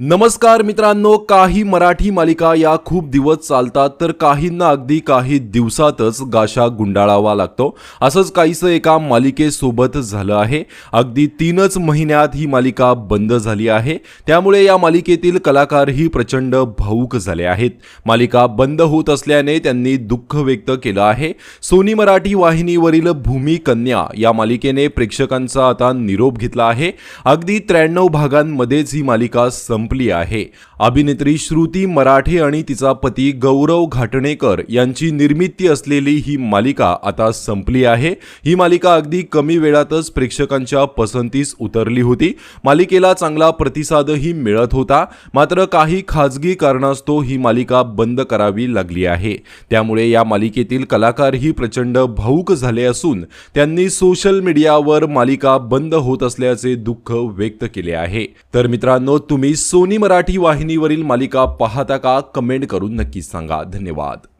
नमस्कार मित्रांनो काही मराठी मालिका या खूप दिवस चालतात तर काहींना अगदी काही दिवसातच गाशा गुंडाळावा लागतो. असंच काहीसं एका मालिकेसोबत झालं आहे. अगदी तीनच महिन्यात ही मालिका बंद झाली आहे. त्यामुळे या मालिकेतील कलाकारही प्रचंड भाऊक झाले आहेत. मालिका बंद होत असल्याने त्यांनी दुःख व्यक्त केलं आहे. सोनी मराठी वाहिनीवरील भूमी कन्या या मालिकेने प्रेक्षकांचा आता निरोप घेतला आहे. अगदी त्र्याण्णव भागांमध्येच ही मालिका संपली आहे. अभिनेत्री श्रुती मराठे आणि तिचा पती गौरव घाटणेकर यांची निर्मिती असलेली ही मालिका आता संपली आहे. ही मालिका अगदी कमी वेळातच प्रेक्षकांच्या पसंतीस उतरली होती. मालिकेला चांगला प्रतिसादही मिळत होता. मात्र काही खाजगी कारणास्तव ही मालिका बंद करावी लागली आहे. त्यामुळे या मालिकेतील कलाकारही प्रचंड भाऊक झाले असून त्यांनी सोशल मीडियावर मालिका बंद होत असल्याचे दुःख व्यक्त केले आहे. तर मित्रांनो तुम्ही सोनी मराठी वाहिनीवरील मालिका पाहता का? कमेंट करून नक्कीच सांगा. धन्यवाद.